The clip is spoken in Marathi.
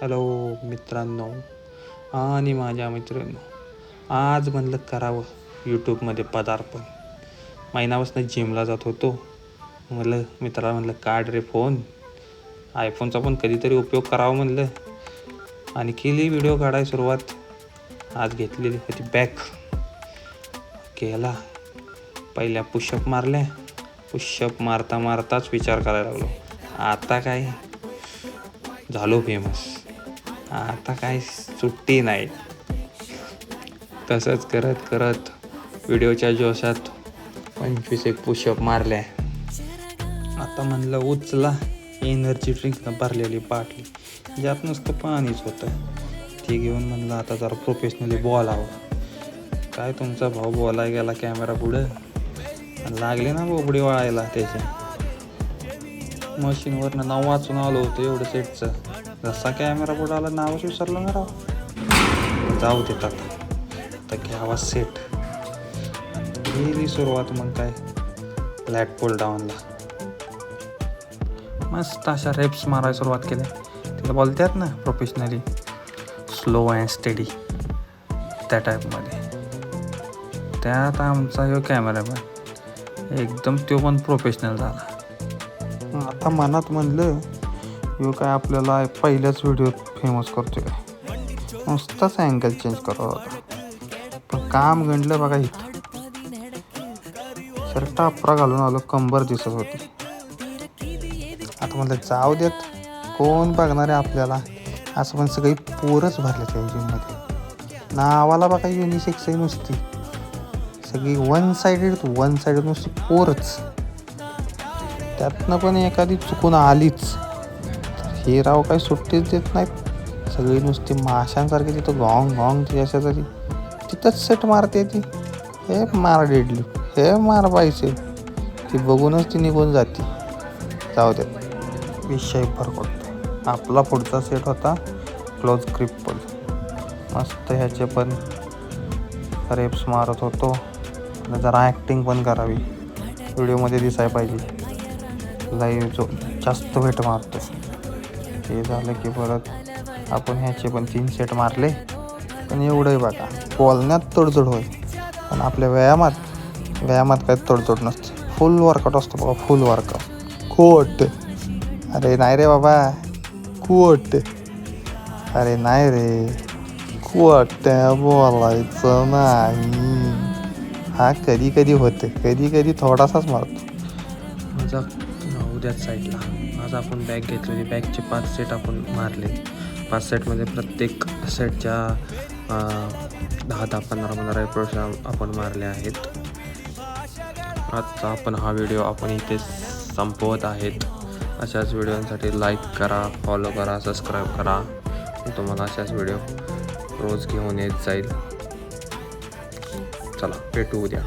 हॅलो मित्रांनो. आणि माझ्या मित्रांनो आज म्हणलं करावं यूट्यूबमध्ये पदार्पण. महिनापासून जिमला जात होतो. म्हणलं मित्राला म्हणलं काढ रे फोन आयफोनचा पण कधीतरी उपयोग करावा म्हणलं. आणि केली व्हिडिओ काढाय सुरुवात. आज घेतलेली होती बॅक केला. पहिल्या पुशअप मारल्या. पुशअप मारता मारताच विचार करायला लागलो. आता काय? झालो फेमस आता काय सुट्टी नाही. तसंच करत करत व्हिडिओच्या जोशात पंचवीस एक पुशअप मारल्या आता म्हणलं उचला. एनर्जी ड्रिंकनं भरलेली बाटली. ज्यात नुसतं पाणीच होतं. ती घेऊन म्हणलं आता जरा प्रोफेशनली बोलावं. काय तुमचा भाऊ बोलाय गेला कॅमेरा पुढं? लागले ना बोबडी वाळायला त्याच्या मशीनवरनं नाव वाचून आलो होतो एवढं सेटचं. जसा कॅमेरा पुढे आला नावच विसरलो ना राव. जाऊ देत आता. तर घ्यावा सेट गेली सुरुवात मग काय? लॅट पुल डाऊनला मस्त अशा रेप्स मारायला सुरुवात केल्या तिला बोलतात ना प्रोफेशनली स्लो अँड स्टडी त्या टाईपमध्ये त्यात आमचा ह्यो कॅमेरामॅन एकदम तो पण प्रोफेशनल झाला. आता मनात म्हणलं यो काय आपल्याला पहिल्याच व्हिडिओत फेमस करतोय काय? नुसताच अँगल चेंज करावा होता पण काम गणलं बघा इथं. सर टापरा घालून आलो कंबर दिसत होती. आता म्हणलं जाऊ देत कोण बघणार आहे आपल्याला? असं पण सगळी पोरच भरले त्या जिममध्ये नावाला बघा युनिसेक्स आहे नुसती. सगळी वन सायडेड वन सायडेड नुसती पोरच. त्यातनं पण एखादी चुकून आलीच. हे राव काही सुट्टीच देत नाहीत. सगळी नुसती माशांसारखी तिथं गॉंग गॉंग अशा तरी तिथंच सेट मारते ती. हे मार डेडली. हे मार पाहिजे ती बघूनच ती निघून जाते. जाऊ दे. विषय भरकडतो आपला पुढचा सेट होता क्लोज ग्रिप मस्त ह्याचे पण रेप्स मारत होतो. जरा ॲक्टिंग पण करावी. व्हिडिओमध्ये दिसायला पाहिजे. लाईव्ह जो जास्त वेट मारतो ते झालं की परत आपण ह्याचे पण तीन सेट मारले. पण एवढंही बघा बोलण्यात तडजोड होय. पण आपल्या व्यायामात व्यायामात काही तडजोड नसते. फुल वर्कआउट असतो बघा फुल वर्कआउट खोट अरे नाही रे बाबा. कुवट अरे नाही रे. कोट बोलायचं नाही. हा कधी कधी होते कधी कधी थोडासाच मारतो. माझा उद्याच साईडला आज आपण बॅग घेतलेली बॅगचे पाच सेट आपण मारले. पाच सेटमध्ये प्रत्येक सेटच्या दहा दहा पंधरा पंधरा एपिसोड आपण मारले आहेत. आजचा आपण हा व्हिडिओ आपण इथे संपवत आहेत. अशाच व्हिडिओसाठी लाईक करा फॉलो करा सबस्क्राईब करा. तुम्हाला अशाच व्हिडिओ रोज घेऊन येत जाईल. चला भेटू उद्या.